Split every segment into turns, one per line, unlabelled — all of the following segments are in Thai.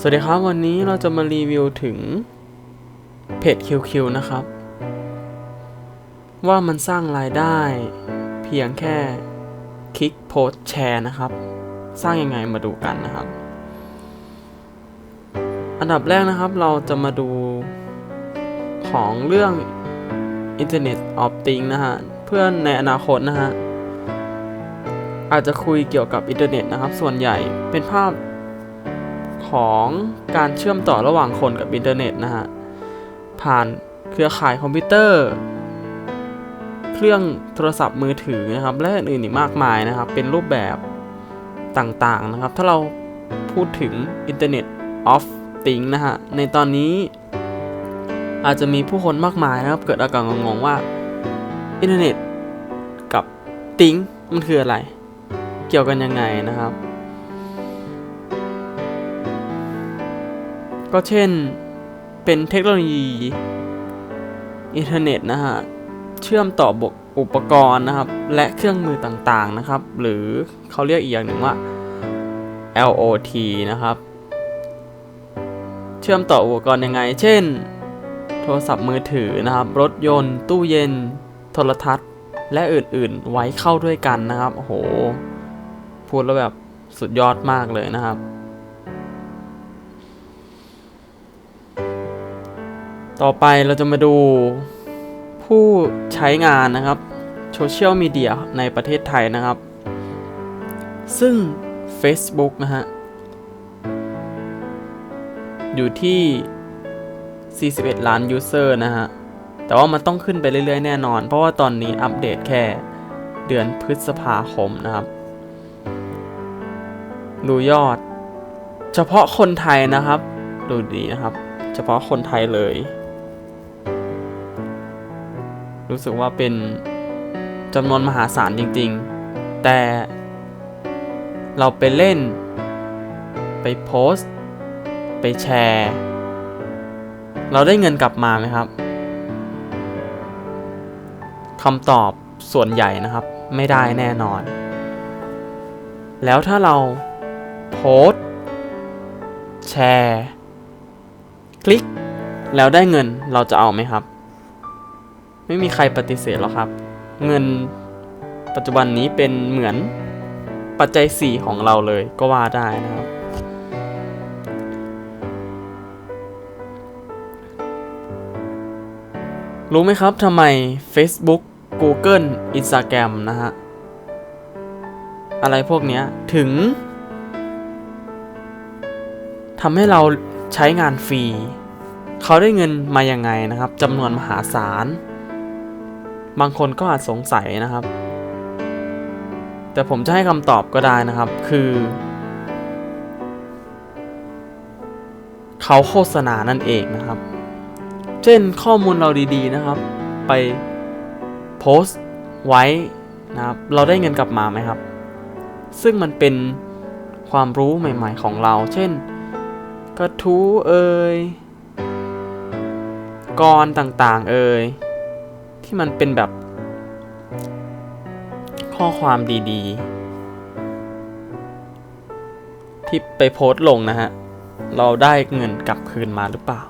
สวัสดีครับ วันนี้เราจะมารีวิวถึงเพจ QQ นะครับ ว่ามันสร้างรายได้เพียงแค่คลิกโพสแชร์นะครับ สร้างยังไงมาดูกันนะครับ อันดับแรกนะครับเราจะมาดูของเรื่อง Internet of Things นะฮะ เพื่อนในอนาคตนะฮะ อาจจะคุยเกี่ยวกับอินเทอร์เน็ตนะครับ ส่วนใหญ่เป็นภาพ ของการเชื่อมต่อระหว่างคนกับอินเทอร์เน็ตนะฮะ ผ่านเครือข่ายคอมพิวเตอร์ เครื่องโทรศัพท์มือถือนะครับ และอื่นๆอีกมากมายนะครับ เป็นรูปแบบต่างๆนะครับ ถ้าเราพูดถึง Internet of Things นะฮะ ในตอนนี้อาจจะมีผู้คนมากมายนะครับ เกิดอาการงงๆว่าอินเทอร์เน็ตกับ Things มันคืออะไร เกี่ยวกันยังไงนะครับ ก็เช่นเป็นเทคโนโลยีอินเทอร์เน็ตนะฮะ เชื่อมต่อบกอุปกรณ์นะครับ และเครื่องมือต่างๆนะครับ หรือเขาเรียกอีกอย่างหนึ่งว่า LOT นะครับ เชื่อมต่ออุปกรณ์ยังไง เช่น โทรศัพท์มือถือนะครับ รถยนต์ ตู้เย็น โทรทัศน์ และอื่นๆ ไว้เข้าด้วยกันนะครับ โอ้โห พูดแล้วแบบสุดยอดมากเลยนะครับ ต่อไปเราจะมาดูผู้ใช้งานนะครับโซเชียลมีเดียในประเทศไทยนะครับ ซึ่ง Facebook นะฮะ อยู่ที่ 41 ล้านยูเซอร์นะฮะ แต่ว่ามันต้องขึ้นไปเรื่อยๆ แน่นอน เพราะว่าตอนนี้อัปเดตแค่เดือนพฤษภาคมนะครับ ดูยอด เฉพาะคนไทยนะครับ ดูดีนะครับ เฉพาะคนไทยเลย รู้สึกว่าเป็นจำนวนมหาศาลจริงๆ แต่เราไปเล่น ไปโพสต์ ไปแชร์ เราได้เงินกลับมาไหมครับคำตอบส่วนใหญ่นะครับ ไม่ได้แน่นอน แล้วถ้าเราโพสต์ แชร์ คลิก แล้วได้เงินเราจะเอาไหมครับ ไม่มีใครปฏิเสธหรอกครับ เงินปัจจุบันนี้เป็นเหมือนปัจจัย 4 ของเราเลยก็ว่าได้นะครับ รู้ไหมครับทำไม Facebook Google Instagram นะฮะ อะไรพวกนี้ถึงทำให้เราใช้งานฟรี เขาได้เงินมายังไงนะครับจำนวนมหาศาล บางคนก็อาจสงสัยนะครับ แต่ผมจะให้คำตอบก็ได้นะครับ คือ เขาโฆษณานั่นเองนะครับ เช่นข้อมูลเราดีๆนะครับ ไปโพสต์ไว้นะครับ เราได้เงินกลับมาไหมครับ ซึ่งมันเป็นความรู้ใหม่ ๆ ของเรา เช่น กระทู้เอ่ยกรต่างๆ เอ่ย ที่มันเป็นแบบ ข้อความดีๆ ที่ไปโพสต์ลงนะฮะ เราได้เงินกลับคืนมาหรือเปล่า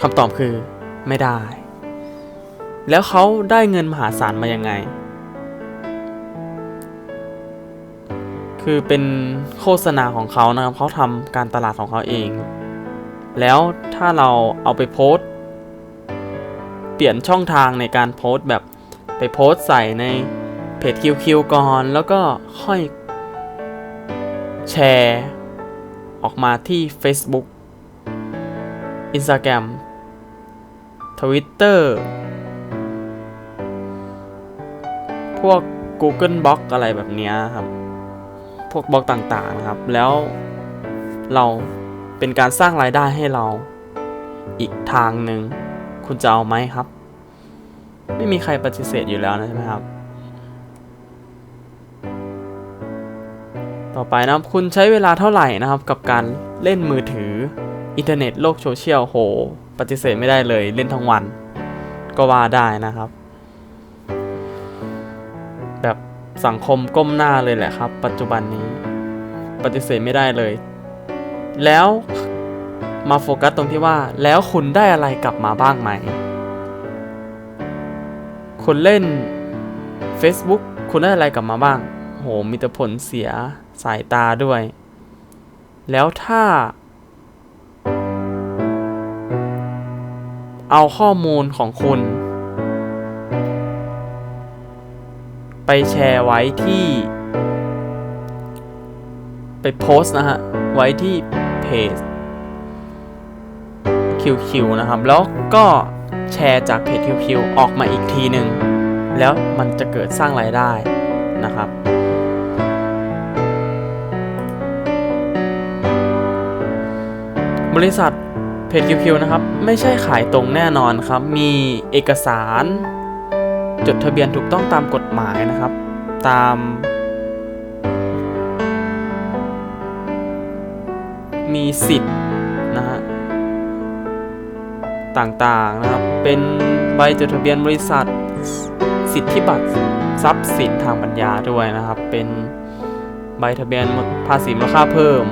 คำตอบคือไม่ได้ แล้วเขาได้เงินมหาศาลมายังไง คือเป็นโฆษณาของเขานะครับเขาทำการตลาดของเขาเอง แล้วถ้าเราเอาไปโพสต์ เปลี่ยนช่องทางในการโพสต์แบบไปโพสต์ใส่ในเพจ QQ ก่อน แล้วก็ค่อยแชร์ออกมาที่ Facebook Instagram Twitter พวก Google b l o g อะไรแบบนี้ครับ พวกบล็อกต่างๆนะครับ แล้วเราเป็นการสร้างรายได้ให้เราอีกทางหนึ่ง คุณจะเอาไหมครับ ไม่มีใครปฏิเสธอยู่แล้วนะใช่ไหมครับ ต่อไปนะครับคุณใช้เวลาเท่าไหร่นะครับ กับการเล่นมือถืออินเทอร์เน็ตโลกโซเชียลโห ปฏิเสธไม่ได้เลยเล่นทั้งวัน ก็ว่าได้นะครับ แบบสังคมก้มหน้าเลยแหละครับ ปัจจุบันนี้ปฏิเสธไม่ได้เลย แล้ว มาโฟกัสตรงที่ว่าแล้วคุณได้อะไรกลับมาบ้างไหมคุณเล่น Facebook คุณได้อะไรกลับมาบ้าง โห มีแต่ผลเสียสายตาด้วย แล้วถ้า เอาข้อมูลของคุณ ไปแชร์ไว้ที่ ไปโพสต์นะฮะ ไว้ที่เพจ QQ นะครับ แล้วก็แชร์จากเพจ QQ ออกมาอีกทีหนึ่งแล้วมันจะเกิดสร้างรายได้นะครับ บริษัทเพจ QQ นะครับ ไม่ใช่ขายตรงแน่นอนครับ มีเอกสาร จดทะเบียนถูกต้องตามกฎหมายนะครับ ตามมีสิทธิ์ ต่างๆนะครับ เป็นใบจดทะเบียนบริษัท สิทธิบัตรทรัพย์สินทางปัญญาด้วยนะครับ เป็นใบทะเบียนภาษีมูลค่าเพิ่ม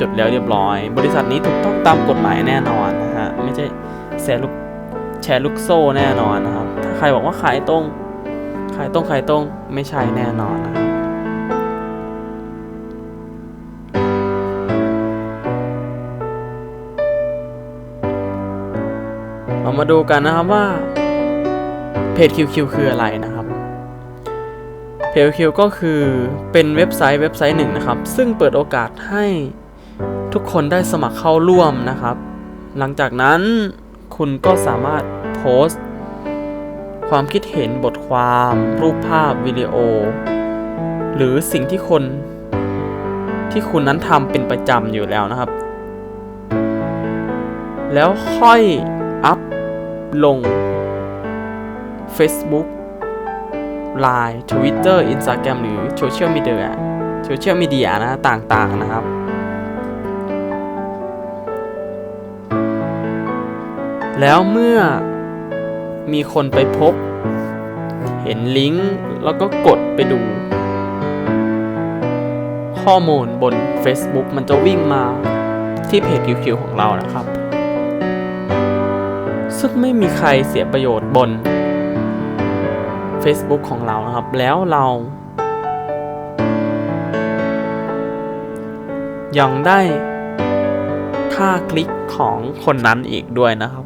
จดแล้วเรียบร้อย บริษัทนี้ถูกต้องตามกฎหมายแน่นอนนะฮะไม่ใช่แชร์ลูกแชร์ลูกโซ่แน่นอนนะครับ ถ้าใครบอกว่าขายตรงขายตรงขายตรงไม่ใช่แน่นอนนะครับ มาดูกันนะครับว่าเพจ QQ คืออะไรนะครับเพจ QQ ก็คือเป็นเว็บไซต์เว็บไซต์หนึ่งนะครับ ซึ่งเปิดโอกาสให้ทุกคนได้สมัครเข้าร่วมนะครับ หลังจากนั้นคุณก็สามารถโพสต์ความคิดเห็นบทความ รูปภาพวิดีโอ หรือสิ่งที่คนที่คุณนั้นทำเป็นประจำอยู่แล้วนะครับ แล้วค่อยอัพ ลง Facebook Line Twitter Instagram หรือโซเชียลมีเดียโซเชียลมีเดียนะต่างๆนะครับ แล้วเมื่อมีคนไปพบ เห็นลิงก์แล้วก็กดไปดู ข้อมูลบน Facebook มันจะวิ่งมาที่เพจ QQ ของเรานะครับ ซึ่งไม่มีใครเสียประโยชน์บน Facebook ของเรานะครับ แล้วเรา ยังได้ค่าคลิกของคนนั้นอีกด้วยนะครับ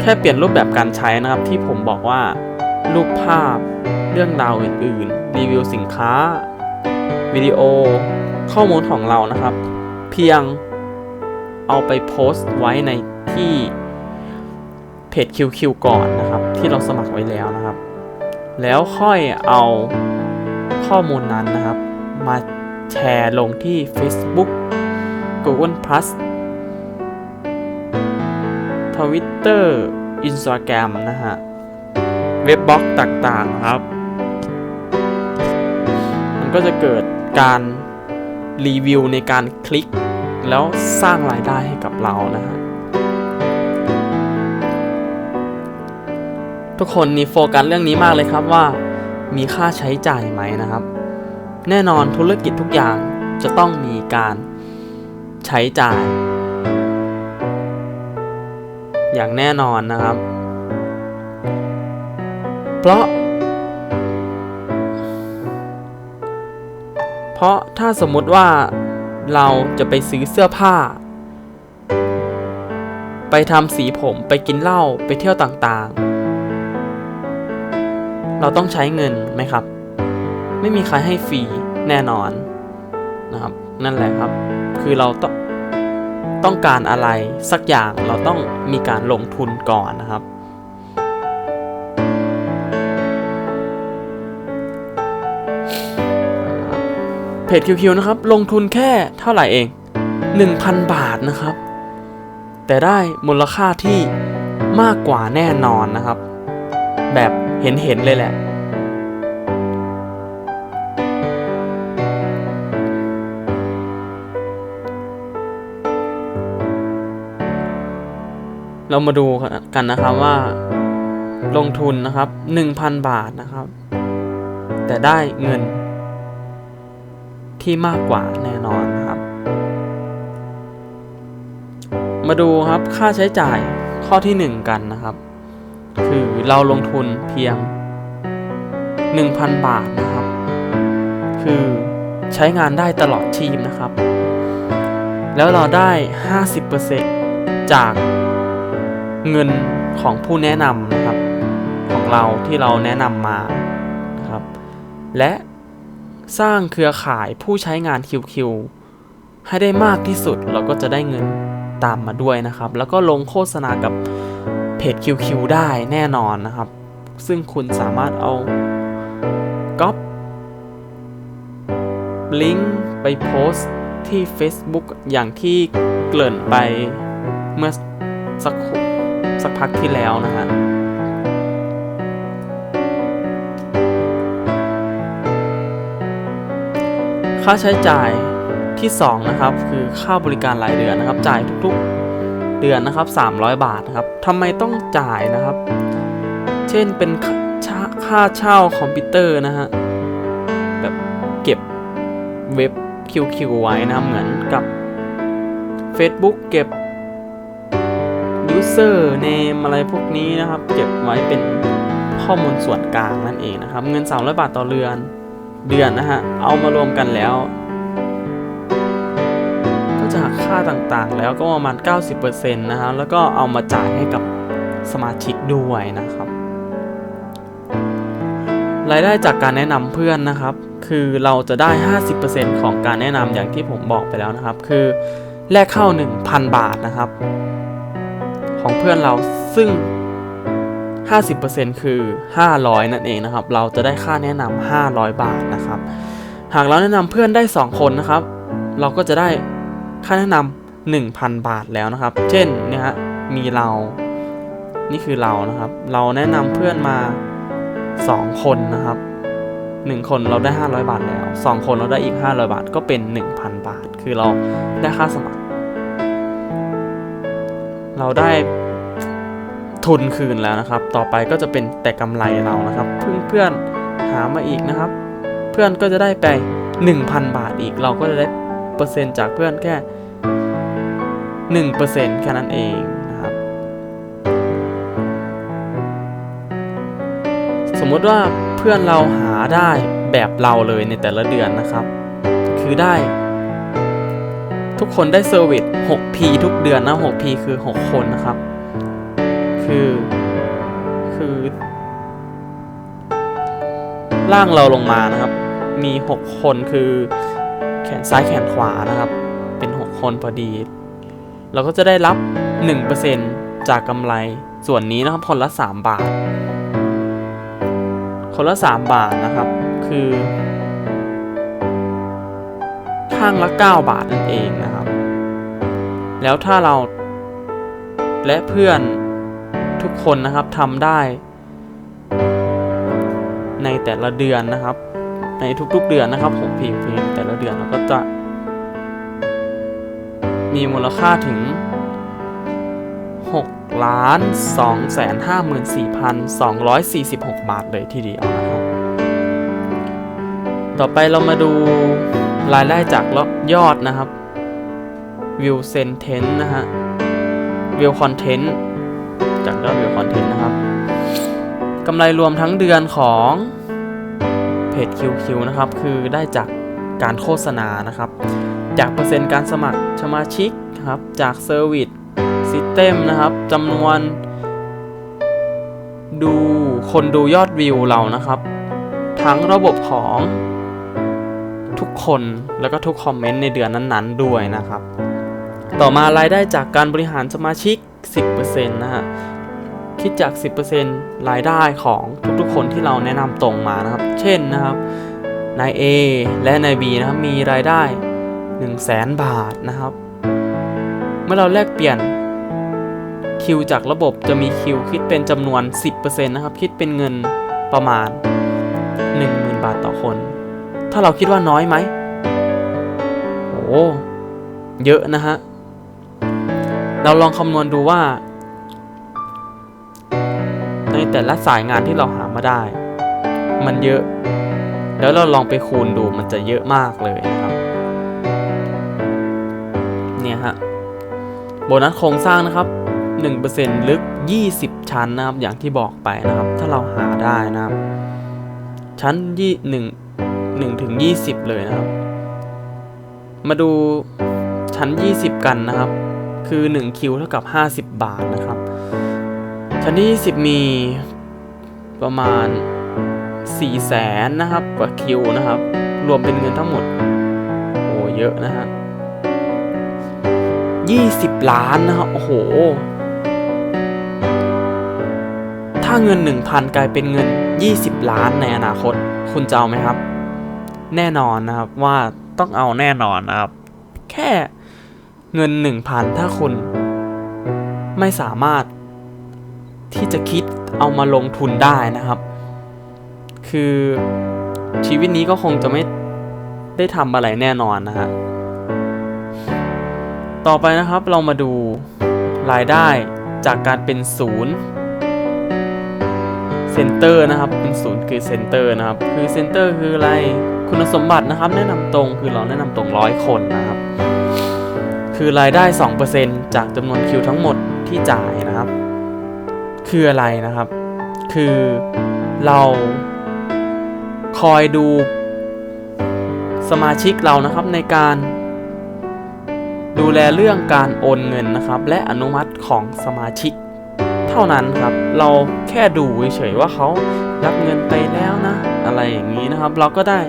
แค่เปลี่ยนรูปแบบการใช้นะครับที่ผมบอกว่า รูปภาพเรื่องราวอื่นๆ รีวิวสินค้า วิดีโอ ข้อมูลของเรานะครับ เพียง เอาไปโพสต์ไว้ในที่เพจ QQ ก่อนนะครับ ที่เราสมัครไว้แล้วนะครับ แล้วค่อยเอาข้อมูลนั้นนะครับ มาแชร์ลงที่ Facebook Google Plus Twitter Instagram นะฮะ เว็บบล็อกต่างๆครับ มันก็จะเกิดการรีวิวในการคลิก แล้วสร้างรายได้ให้กับเรานะฮะทุกคนนี่โฟกัสเรื่องนี้มากเลยครับว่า มีค่าใช้จ่ายไหมนะครับ แน่นอนธุรกิจทุกอย่างจะต้องมีการใช้จ่าย อย่างแน่นอนนะครับ เพราะ เพราะถ้าสมมุติว่า เราจะไปซื้อเสื้อผ้า ไปทำสีผมไปกินเหล้าไปเที่ยวต่างๆ เราต้องใช้เงินไหมครับ ไม่มีใครให้ฟรีแน่นอนนะครับ นั่นแหละครับ คือเราต้องต้องการอะไรสักอย่างเราต้องมีการลงทุนก่อนนะครับ จ QQ นะครับ ลงทุนแค่เท่าไหร่เอง 1,000 บาทนะครับ แต่ได้มูลค่าที่มากกว่าแน่นอนนะครับ แบบเห็นๆเลยแหละ เรามาดูกันนะครับว่า ลงทุนนะครับ 1,000 บาทนะครับ แต่ได้เงิน ที่มากกว่าแน่นอนครับ มาดูครับค่าใช้จ่ายข้อที่ 1 กันนะครับ คือเราลงทุนเพียง 1,000 บาทนะครับ คือใช้งานได้ตลอดชีพนะครับ แล้วเราได้ 50%จากเงินของผู้แนะนำนะครับ ของเราที่เราแนะนำมานะครับ และ สร้างเครือข่ายผู้ใช้งาน QQ ให้ได้มากที่สุดเราก็จะได้เงินตามมาด้วยนะครับ แล้วก็ลงโฆษณากับเพจ QQ ได้แน่นอนนะครับ ซึ่งคุณสามารถเอาก๊อปลิงก์ไปโพสต์ที่ Facebook อย่างที่เกริ่นไปเมื่อสักสักพักที่แล้วนะฮะ ค่าใช้จ่ายที่ 2 นะครับ คือค่าบริการรายเดือนนะครับ จ่ายทุกๆเดือนนะครับ 300 บาทนะครับทำไมต้องจ่ายนะครับ เช่นเป็นค่าค่าเช่าคอมพิวเตอร์นะฮะแบบเก็บเว็บ QQ ไว้นะเหมือนกับ Facebook เก็บ user name อะไรพวกนี้นะครับ เก็บไว้เป็นข้อมูลส่วนกลางนั่นเองนะครับ เงิน300บาทต่อเดือน เดือนนะฮะ เอามารวมกันแล้ว ก็จะหักค่าต่างๆ แล้วก็ประมาณ 90%นะฮะ แล้วก็เอามาจ่ายให้กับสมาชิกด้วยนะครับ รายได้จากการแนะนำเพื่อนนะครับ คือเราจะได้ 50%ของการแนะนำอย่างที่ผมบอกไปแล้วนะครับ คือแลกเข้า 1,000 บาทนะครับ ของเพื่อนเราซึ่ง 50%คือ 500 นั่นเองนะครับ เราจะได้ค่าแนะนำ500 บาทนะครับ หากเราแนะนำเพื่อนได้ 2 คนนะครับ เราก็จะได้ค่าแนะนำ1,000 บาทแล้วนะครับ เช่นเนี่ยฮะมีเรา นี่คือเรานะครับ เราแนะนำเพื่อนมา 2 คนนะครับ 1 คนเราได้ 500 บาทแล้ว 2 คนเราได้อีก 500 บาท ก็เป็น 1,000 บาท คือเราได้ค่าสมัคร เราได้ ทุนคืนแล้วนะครับ ต่อไปก็จะเป็นแต่กำไรเรานะครับ เพื่อนเพื่อนหามาอีกนะครับ เพื่อนก็จะได้ไป 1,000 บาทอีก เราก็จะได้เปอร์เซ็นต์จากเพื่อนแค่1%แค่นั้นเองนะครับ สมมติว่าเพื่อนเราหาได้แบบเราเลยในแต่ละเดือนนะครับ คือได้ ทุกคนได้เซอร์วิส 6P ทุกเดือนนะ 6P คือ 6 คนนะครับ คือ คือ ล่างเราลงมานะครับ มี 6 คนคือ แขนซ้ายแขนขวานะครับ เป็น 6 คนพอดี เราก็จะได้รับ 1%จากกำไรส่วนนี้นะครับคนละ 3 บาท คนละ 3 บาทนะครับ คือข้างละ 9 บาทนั่นเองนะครับ แล้วถ้าเราและเพื่อน ทุกคนนะครับทำได้ ในแต่ละเดือนนะครับ ในทุกๆเดือนนะครับ ผมพีพีแต่ละเดือนเราก็จะ มีมูลค่าถึง6ล้าน2แสน54,246 บาทเลยทีเดียวนะครับ ต่อไปเรามาดูรายได้จากยอดนะครับวิวเซนเทนนะฮะวิวคอนเทนต์ จากยอดวิวคอนเทนต์นะครับกำไรรวมทั้งเดือนของเพจ QQ นะครับ คือได้จากการโฆษณานะครับ จากเปอร์เซ็นต์การสมัครสมาชิกครับ จากเซอร์วิสซิสเต็มนะครับจำนวน ดูคนดูยอดวิวเรานะครับ ทั้งระบบของทุกคนแล้วก็ทุกคอมเมนต์ในเดือนนั้นๆด้วยนะครับ ต่อมารายได้จากการบริหารสมาชิก 10%นะฮะคิดจาก 10%รายได้ของทุกๆคนที่เราแนะนำตรงมานะครับ เช่นนะครับนาย A และนาย B นะครับมีรายได้ 1 0 0 0 0แบาทนะครับ เมื่อเราแลกเปลี่ยนคิวจากระบบจะมีคิวคิดเป็นจำนวน 10%นะครับ คิดเป็นเงินประมาณ 10,000 บาทต่อคน ถ้าเราคิดว่าน้อยไหมโอ้เยอะนะฮะ เราลองคำนวณดูว่า แต่ละสายงานที่เราหามาได้ มันเยอะ แล้วเราลองไปคูณดูมันจะเยอะมากเลยนะครับ เนี่ยฮะ โบนัสโครงสร้างนะครับ 1%ลึก 20 ชั้นนะครับ อย่างที่บอกไปนะครับ ถ้าเราหาได้นะครับ ชั้นยี่หนึ่งหนึ่งถึงยี่สิบเลยนะครับ มาดูชั้น 20 กันนะครับ คือ 1 คิวเท่ากับ 50 บาทนะครับ ชั้นที่ 20 มีประมาณ 4 แสนนะครับกว่าคิวนะครับ รวมเป็นเงินทั้งหมด โอ้เยอะนะฮะ20 ล้านนะครับ โอ้โห ถ้าเงิน 1,000 กลายเป็นเงิน 20 ล้านในอนาคต คุณจะเอาไหมครับ แน่นอนนะครับว่าต้องเอาแน่นอนนะครับ แค่เงิน 1,000 ถ้าคุณไม่สามารถ ที่จะคิดเอามาลงทุนได้นะครับ คือชีวิตนี้ก็คงจะไม่ได้ทำอะไรแน่นอนนะฮะต่อไปนะครับเรามาดูรายได้จากการเป็นศูนย์เซนเตอร์นะครับเป็นศูนย์คือเซนเตอร์นะครับคือเซนเตอร์คืออะไรคุณสมบัตินะครับ แนะนำตรงคือเราแนะนำตรงร้อยคนนะครับ คือรายได้ 2%จากจำนวนคิวทั้งหมดที่จ่าย คืออะไรนะครับ คือเราคอยดูสมาชิกเรานะครับในการดูแลเรื่องการโอนเงินนะครับ และอนุมัติของสมาชิก เท่านั้นครับ เราแค่ดูเฉยๆว่าเขารับเงินไปแล้วนะ อะไรอย่างนี้นะครับ เราก็ได้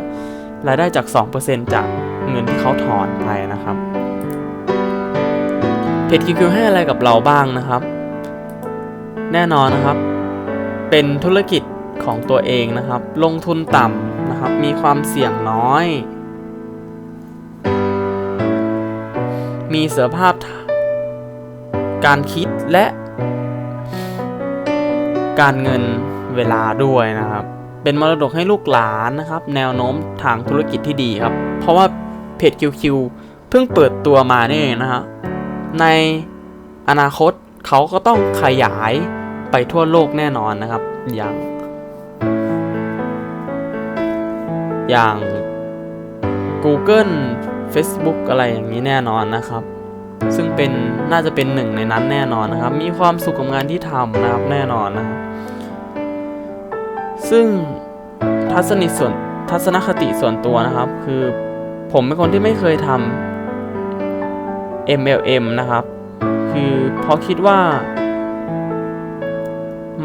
รายได้จาก 2%จากเงินที่เขาถอนไปนะครับเพจ QQ ให้อะไรกับเราบ้างนะครับ แน่นอนนะครับ เป็นธุรกิจของตัวเองนะครับ ลงทุนต่ำนะครับ มีความเสี่ยงน้อย มีเสถียรภาพการคิดและการเงินเวลาด้วยนะครับ เป็นมรดกให้ลูกหลานนะครับ แนวโน้มทางธุรกิจที่ดีครับ เพราะว่าเพจ QQ เพิ่งเปิดตัวมานี่เองนะฮะ ในอนาคตเขาก็ต้องขยาย ไปทั่วโลกแน่นอนนะครับ อย่าง อย่าง Google Facebook อะไรอย่างนี้แน่นอนนะครับ ซึ่งเป็นน่าจะเป็นหนึ่งในนั้นแน่นอนนะครับ มีความสุขกับงานที่ทำนะครับแน่นอนนะครับ ซึ่งทัศนิส่วนทัศนคติส่วนตัวนะครับ คือผมเป็นคนที่ไม่เคยทำ MLM นะครับ คือเพราะคิดว่า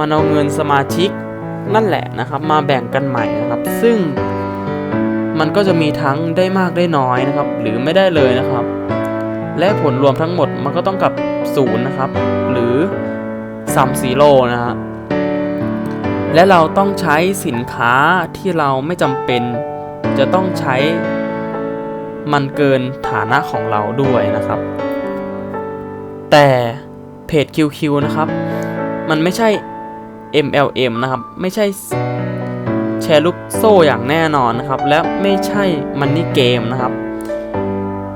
มันเอาเงินสมาชิกนั่นแหละนะครับมาแบ่งกันใหม่นะครับ ซึ่งมันก็จะมีทั้งได้มากได้น้อยนะครับ หรือไม่ได้เลยนะครับ และผลรวมทั้งหมดมันก็ต้องกับศูนย์นะครับ หรือซัมซีโร่นะฮะและเราต้องใช้สินค้าที่เราไม่จำเป็น จะต้องใช้มันเกินฐานะของเราด้วยนะครับ แต่เพจ QQ นะครับ มันไม่ใช่ MLM นะครับ ไม่ใช่แชร์ลูกโซ่อย่างแน่นอนนะครับ และไม่ใช่มันนี่เกมนะครับ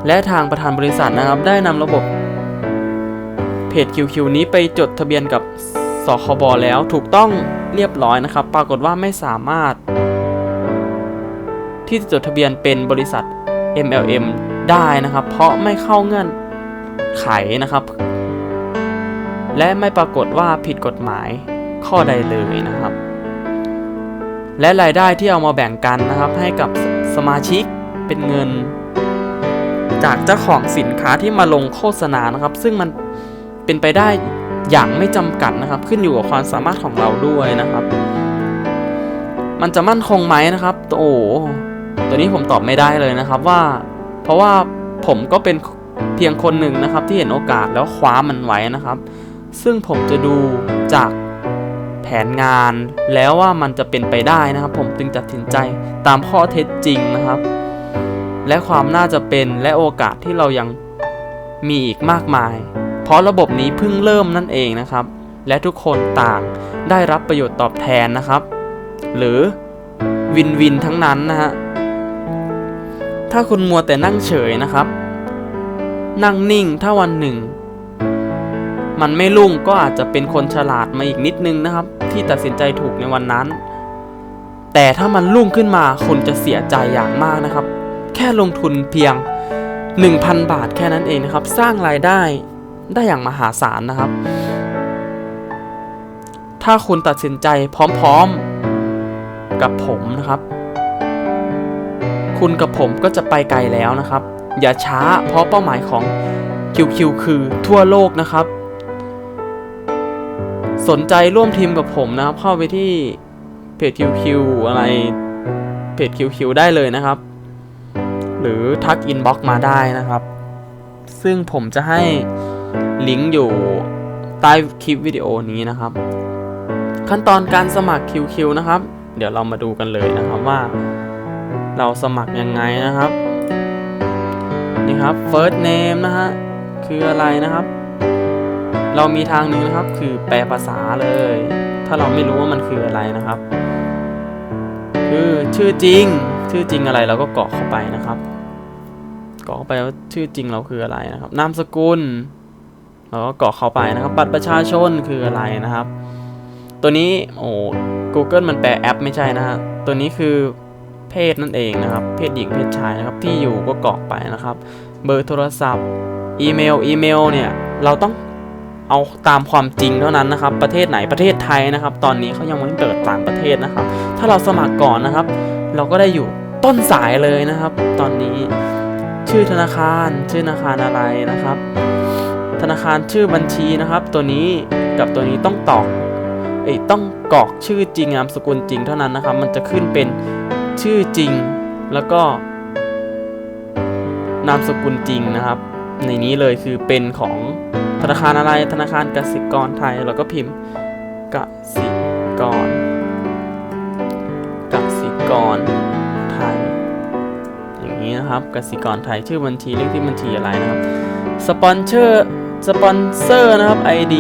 และทางประธานบริษัทนะครับ ได้นำระบบเพจ QQ นี้ไปจดทะเบียนกับสคบแล้วถูกต้องเรียบร้อยนะครับ ปรากฏว่าไม่สามารถ ที่จะจดทะเบียนเป็นบริษัท MLM ได้นะครับ เพราะไม่เข้าเงื่อนไขนะครับ และไม่ปรากฏว่าผิดกฎหมาย ข้อใดเลยนะครับ และรายได้ที่เอามาแบ่งกันนะครับ ให้กับสมาชิกเป็นเงิน จากเจ้าของสินค้าที่มาลงโฆษณานะครับ ซึ่งมันเป็นไปได้อย่างไม่จำกัดนะครับ ขึ้นอยู่กับความสามารถของเราด้วยนะครับ มันจะมั่นคงไหมนะครับโอ้ตัวนี้ผมตอบไม่ได้เลยนะครับว่า เพราะว่าผมก็เป็นเพียงคนหนึ่งนะครับที่เห็นโอกาสแล้วคว้ามันไว้นะครับ ซึ่งผมจะดูจาก นงาน แล้วว่ามันจะเป็นไปได้นะครับ ผมจึงตัดสินใจตามข้อเท็จจริงนะครับ และความน่าจะเป็นและโอกาสที่เรายังมีอีกมากมาย เพราะระบบนี้เพิ่งเริ่มนั่นเองนะครับ และทุกคนต่างได้รับประโยชน์ตอบแทนนะครับ หรือวินวินทั้งนั้นนะฮะถ้าคุณมัวแต่นั่งเฉยนะครับ นั่งนิ่งถ้าวันหนึ่ง มันไม่รุ่งก็อาจจะเป็นคนฉลาดมาอีกนิดนึงนะครับ ที่ตัดสินใจถูกในวันนั้น แต่ถ้ามันรุ่งขึ้นมาคุณจะเสียใจอย่างมากนะครับ แค่ลงทุนเพียง 1,000 บาทแค่นั้นเองนะครับ สร้างรายได้ได้อย่างมหาศาลนะครับ ถ้าคุณตัดสินใจพร้อมๆกับผมนะครับ คุณกับผมก็จะไปไกลแล้วนะครับ อย่าช้าเพราะเป้าหมายของ QQ คือทั่วโลกนะครับ สนใจร่วมทีมกับผมนะครับ เข้าไปที่เพจ QQ อะไรเพจ QQ ได้เลยนะครับ หรือทักอินบ็อกมาได้นะครับ ซึ่งผมจะให้ลิงก์อยู่ใต้คลิปวิดีโอนี้นะครับ ขั้นตอนการสมัคร QQ นะครับ เดี๋ยวเรามาดูกันเลยนะครับว่า เราสมัครยังไงนะครับนี่ครับ first name นะฮะคืออะไรนะครับ เรามีทางหนึ่งนะครับคือแปลภาษาเลย ถ้าเราไม่รู้ว่ามันคืออะไรนะครับ คือชื่อจริง ชื่อจริงอะไรเราก็กรอกเข้าไปนะครับกรอกเข้าไปว่าชื่อจริงเราคืออะไรนะครับ นามสกุล เราก็กรอกเข้าไปนะครับ บัตรประชาชนคืออะไรนะครับ ตัวนี้โอ้ Google มันแปลแอปไม่ใช่นะฮะตัวนี้คือเพศนั่นเองนะครับ เพศหญิงเพศชายนะครับ ที่อยู่ก็กรอกไปนะครับ เบอร์โทรศัพท์ อีเมล อีเมลเนี่ย เราต้อง เอาตามความจริงเท่านั้นนะครับ ประเทศไหนประเทศไทยนะครับ ตอนนี้เขายังไม่เปิดต่างประเทศนะครับ ถ้าเราสมัครก่อนนะครับ เราก็ได้อยู่ต้นสายเลยนะครับ ตอนนี้ชื่อธนาคารชื่อธนาคารอะไรนะครับ ธนาคารชื่อบัญชีนะครับ ตัวนี้กับตัวนี้ต้องตอกเอ้ต้องกรอกชื่อจริงนามสกุลจริงเท่านั้นนะครับ มันจะขึ้นเป็นชื่อจริงแล้วก็ นามสกุลจริงนะครับ ในนี้เลยคือเป็นของ ธนาคารอะไรธนาคารกสิกรไทยเราก็พิมพ์กสิกรกสิกรไทย อย่างนี้นะครับกสิกรไทยชื่อบัญชีเลขที่บัญชีอะไรนะครับสปอนเซอร์สปอนเซอร์นะครับ ID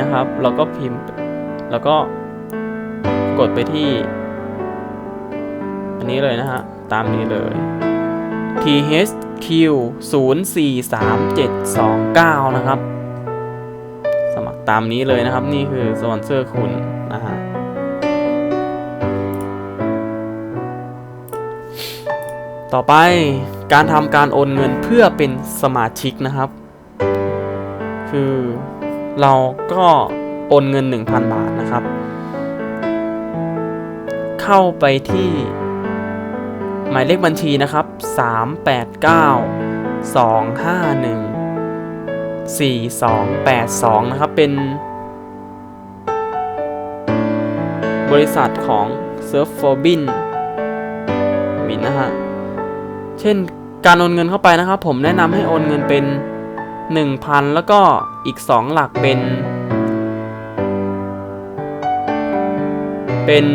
นะครับเราก็พิมพ์แล้วก็กดไปที่ อันนี้เลยนะฮะตามนี้เลย THQ 0 4 3 7 2 9นะครับสมัคร ตามนี้เลยนะครับ นี่คือสปอนเซอร์คุณนะฮะต่อไปการทำการโอนเงินเพื่อเป็นสมาชิกนะครับ คือเราก็โอนเงิน 1,000 บาทนะครับ เข้าไปที่หมายเลขบัญชีนะครับ 389 251 4282 นะครับ เป็น บริษัทของ Surf for Bin มินนะฮะ เช่นการโอนเงินเข้าไปนะครับ ผมแนะนำให้โอนเงินเป็น 1,000 แล้วก็อีก 2 หลักเป็น เป็น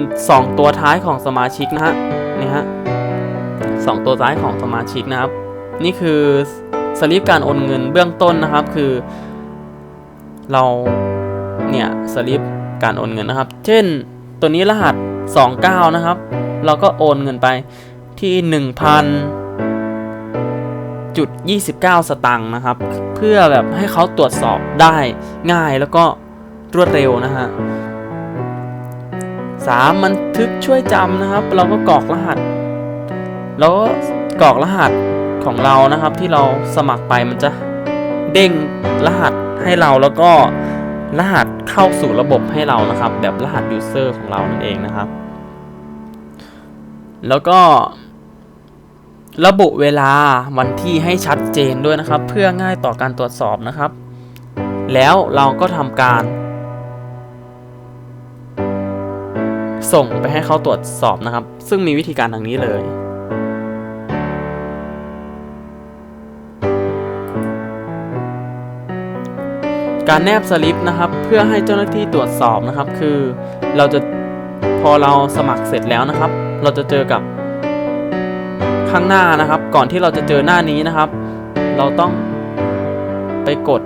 2 ตัวท้ายของสมาชิกนะฮะนี่ฮะสองตัวท้ายของสมาชิกนะครับ นี่คือ สลิปการโอนเงินเบื้องต้นนะครับคือ เราเนี่ยสลิปการโอนเงินนะครับ เช่นตัวนี้รหัส 29 นะครับ เราก็โอนเงินไปที่ 1,000จุด29 สตังค์นะครับ เพื่อแบบให้เขาตรวจสอบได้ง่ายแล้วก็รวดเร็วนะฮะสามบันทึกช่วยจำนะครับ เราก็กรอกรหัส แล้วก็กรอกรหัส ของเรานะครับที่เราสมัครไปมันจะเด้งรหัสให้เราแล้วก็รหัสเข้าสู่ระบบให้เรานะครับ แบบรหัส user ของเรานั่นเองนะครับ แล้วก็ระบุเวลาวันที่ให้ชัดเจนด้วยนะครับ เพื่อง่ายต่อการตรวจสอบนะครับ แล้วเราก็ทำการ ส่งไปให้เขาตรวจสอบนะครับ ซึ่งมีวิธีการดังนี้เลย การแนบสลิปนะครับ เพื่อให้เจ้าหน้าที่ตรวจสอบนะครับ คือเราจะพอเราสมัครเสร็จแล้วนะครับ เราจะเจอกับข้างหน้านะครับ ก่อนที่เราจะเจอหน้านี้นะครับ เราต้องไปกด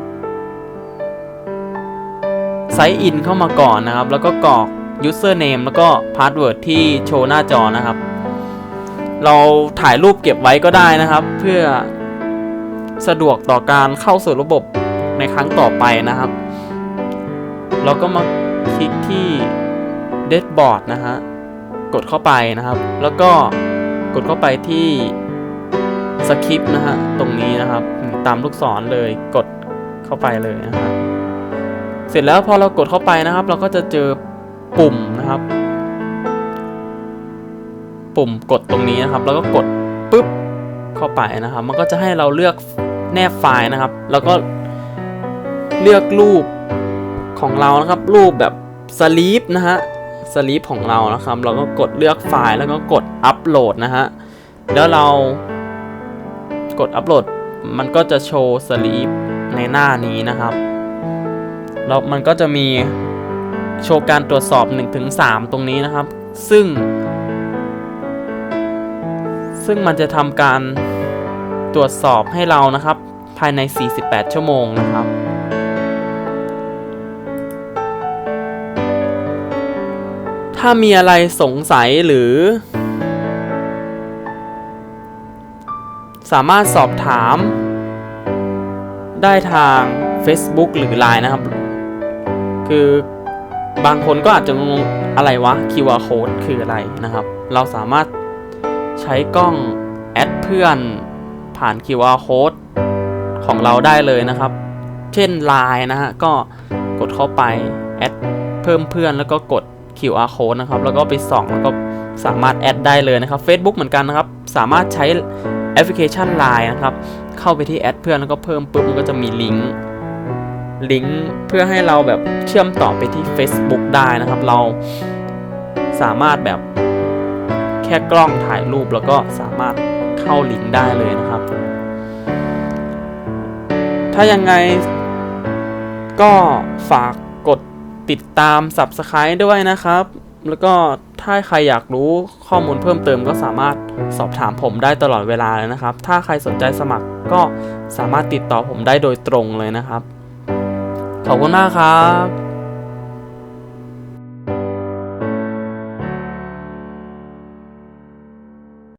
ไซน์อินเข้ามาก่อนนะครับ แล้วก็กรอก username แล้วก็ password ที่โชว์หน้าจอนะครับ เราถ่ายรูปเก็บไว้ก็ได้นะครับ เพื่อสะดวกต่อการเข้าสู่ระบบ ในครั้งต่อไปนะครับ เราก็มาคลิกที่ dashboard นะฮะ กดเข้าไปนะครับ แล้วก็กดเข้าไปที่สคริปต์นะฮะ ตรงนี้นะครับ ตามลูกศรเลย กดเข้าไปเลยนะฮะ เสร็จแล้วพอเรากดเข้าไปนะครับ เราก็จะเจอปุ่มนะครับ ปุ่มกดตรงนี้นะครับ แล้วก็กดปุ๊บเข้าไปนะครับ มันก็จะให้เราเลือกแนบไฟล์นะครับ แล้วก็ เลือกรูปของเรานะครับ รูปแบบสลีปนะฮะสลีปของเรานะครับ เราก็กดเลือกไฟล์แล้วก็กดอัปโหลดนะฮะแล้วเรากดอัปโหลดมันก็จะโชว์สลีปในหน้านี้นะครับแล้วมันก็จะมีโชว์การตรวจสอบ 1-3 ตรงนี้นะครับ ซึ่ง ซึ่งมันจะทำการตรวจสอบให้เรานะครับ ภายใน 48 ชั่วโมงนะครับ ถ้ามีอะไรสงสัยหรือ สามารถสอบถาม ได้ทาง Facebook หรือ Line นะครับ คือบางคนก็อาจจะงงอะไรวะ QR code คืออะไรนะครับ เราสามารถใช้กล้องแอดเพื่อนผ่าน QR code ของเราได้เลยนะครับ เช่น Line นะฮะ ก็กดเข้าไป แอดเพิ่มเพื่อนแล้วก็กด QR code นะครับ แล้วก็ไปส่องแล้วก็สามารถแอดได้เลยนะครับ Facebook เหมือนกันนะครับ สามารถใช้แอปพลิเคชัน Line นะครับ เข้าไปที่แอดเพื่อนแล้วก็เพิ่มปุ๊บมันก็จะมีลิงก์ลิงก์เพื่อให้เราแบบเชื่อมต่อไปที่ Facebook ได้นะครับ เราสามารถแบบแค่กล้องถ่ายรูปแล้วก็สามารถเข้าลิงก์ได้เลยนะครับ ถ้ายังไงก็ฝาก ติดตาม Subscribe ด้วยนะครับ แล้วก็ถ้าใครอยากรู้ข้อมูลเพิ่มเติมก็สามารถสอบถามผมได้ตลอดเวลาเลยนะครับ ถ้าใครสนใจสมัครก็สามารถติดต่อผมได้โดยตรงเลยนะครับ ขอบคุณมากครับ